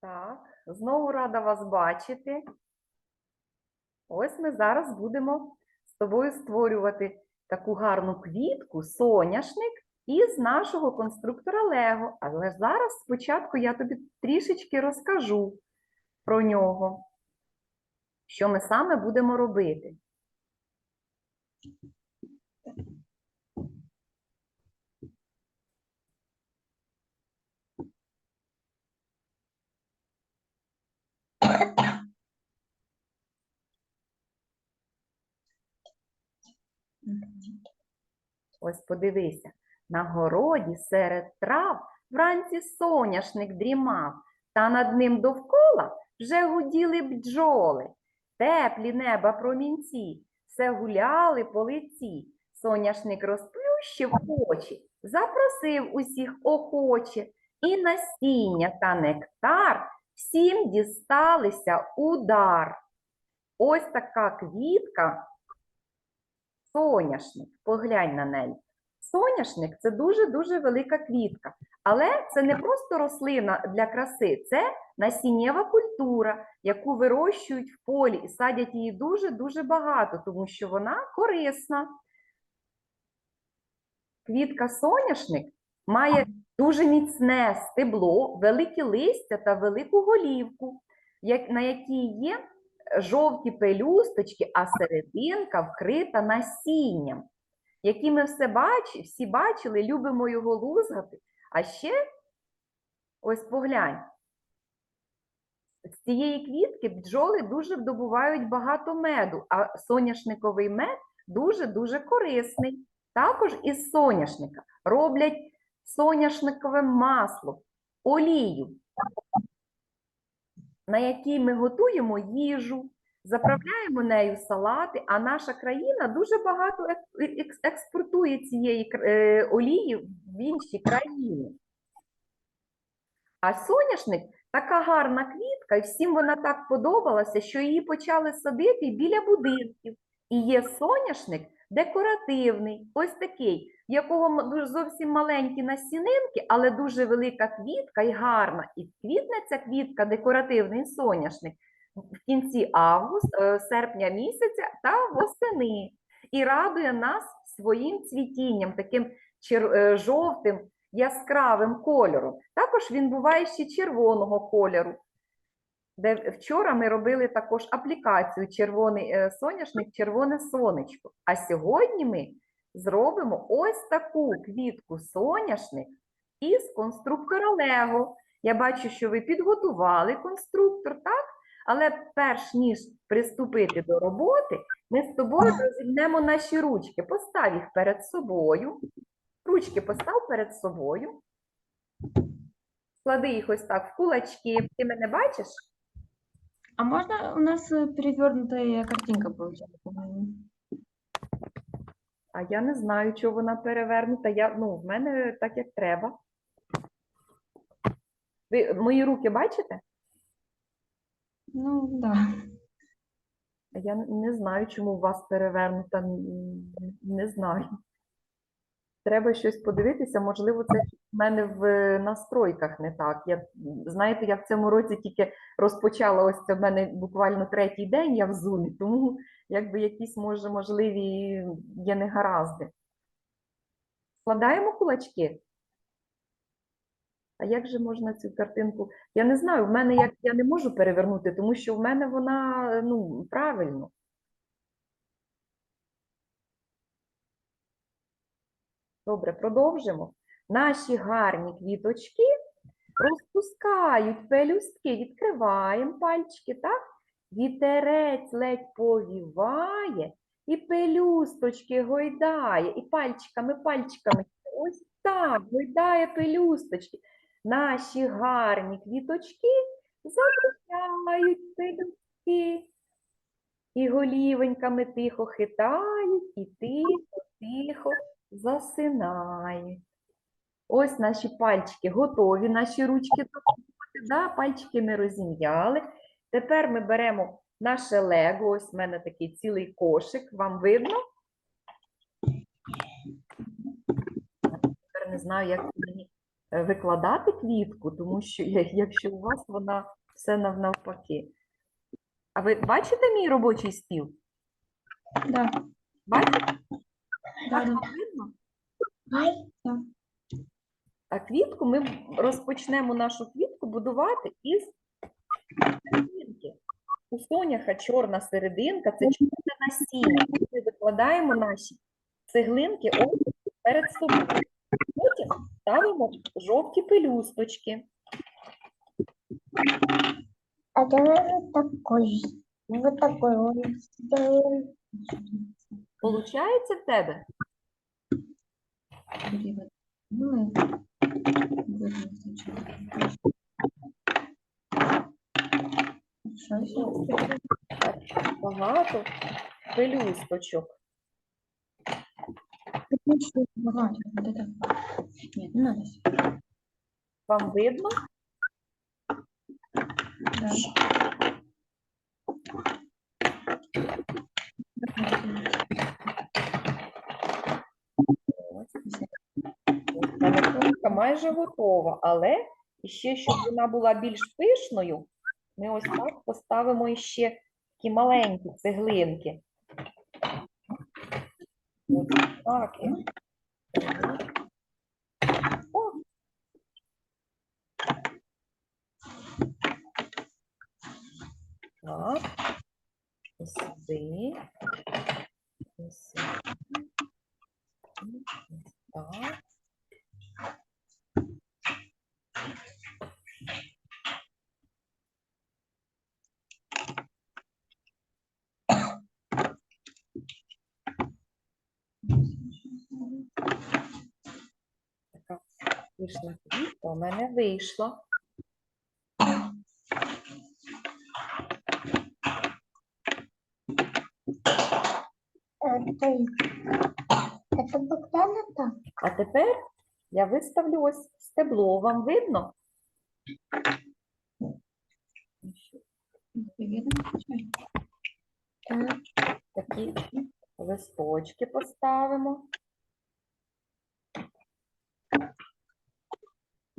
Так, знову рада вас бачити. Ось ми зараз будемо з тобою створювати таку гарну квітку, соняшник із нашого конструктора Лего. Але зараз спочатку я тобі трішечки розкажу про нього, що ми саме будемо робити. Ось подивися, на городі серед трав вранці соняшник дрімав, та над ним довкола вже гуділи бджоли. Теплі неба промінці, все гуляли по лиці. Соняшник розплющив очі, запросив усіх охоче, і насіння та нектар всім дісталися удар. Ось така квітка соняшник. Поглянь на неї. Соняшник це дуже-дуже велика квітка. Але це не просто рослина для краси, це насіннєва культура, яку вирощують в полі і садять її дуже-дуже багато, тому що вона корисна. Квітка соняшник має дуже міцне стебло, великі листя та велику голівку, на якій є жовті пелюсточки, а серединка вкрита насінням, які ми все бач, всі бачили, любимо його лузгати. А ще ось поглянь. З цієї квітки бджоли дуже добувають багато меду, а соняшниковий мед дуже-дуже корисний. Також із соняшника роблять соняшникове масло, олію, на якій ми готуємо їжу, заправляємо нею салати, а наша країна дуже багато експортує цієї е, олії в інші країни. А соняшник така гарна квітка, і всім вона так подобалася, що її почали садити біля будинків. І є соняшник декоративний, ось такий, в якого зовсім маленькі насінинки, але дуже велика квітка і гарна. І квітне ця квітка, декоративний соняшник, в кінці август, е, серпня місяця та восени. І радує нас своїм цвітінням, таким е, жовтим, яскравим кольором. Також він буває ще червоного кольору. Де вчора ми робили також аплікацію червоний е, соняшник, червоне сонечко. А сьогодні ми зробимо ось таку квітку соняшник із конструктора Лего. Я бачу, що ви підготували конструктор, так? Але перш ніж приступити до роботи, ми з тобою розімнемо наші ручки. Постав їх перед собою. Ручки постав перед собою. Склади їх ось так в кулачки. Ти мене бачиш? А можно у нас э, перевернутая картинка получается? по-моему? А я не знаю, чого вона перевернута. Я, ну, в мене так, як треба. Ви мої руки бачите? Ну да. А Я не знаю, чому у вас перевернута. Не знаю. Треба щось подивитися, можливо, це в мене в е, настройках не так. Я, знаєте, я в цьому році тільки розпочала ось це в мене буквально третій день я в зумі, тому якби якісь може можливі є негаразди. Складаємо кулачки. А як же можна цю картинку? Я не знаю, в мене як я не можу перевернути, тому що в мене вона ну, правильно. Добре, продовжимо. Наші гарні квіточки розпускають пелюстки, відкриваємо пальчики, так? Вітерець ледь повіває, і пелюсточки гойдає, і пальчиками, пальчиками. Ось так, гойдає пелюсточки. Наші гарні квіточки запускають пелюстки. І голівеньками тихо хитають, і тихо, тихо засинають. Ось наші пальчики готові, наші ручки до роботи, да? пальчики ми розім'яли. Тепер ми беремо наше лего, ось в мене такий цілий кошик, вам видно? Тепер не знаю, як мені е, викладати квітку, тому що якщо у вас вона все навпаки. А ви бачите мій робочий стіл? Да. Бачите? Да, да. А квітку ми розпочнемо нашу квітку будувати із серединки. У соняха чорна серединка це чорне насіння. Ми викладаємо наші цеглинки перед собою. Потім ставимо жовті пелюсточки. а давай вот такой. Вот такой. Получається в тебе? Багато пелюсточок. Вот это. Не надо. Вам видно? Да. Майже готова, але ще, щоб вона була більш пишною, ми ось так поставимо іще такі маленькі цеглинки. Ось так. О. Так. Сюди. Ось сюди. Ось так. Така квітка у мене это А тепер я виставлю ось стебло. Вам? Видно? Такі листочки поставимо.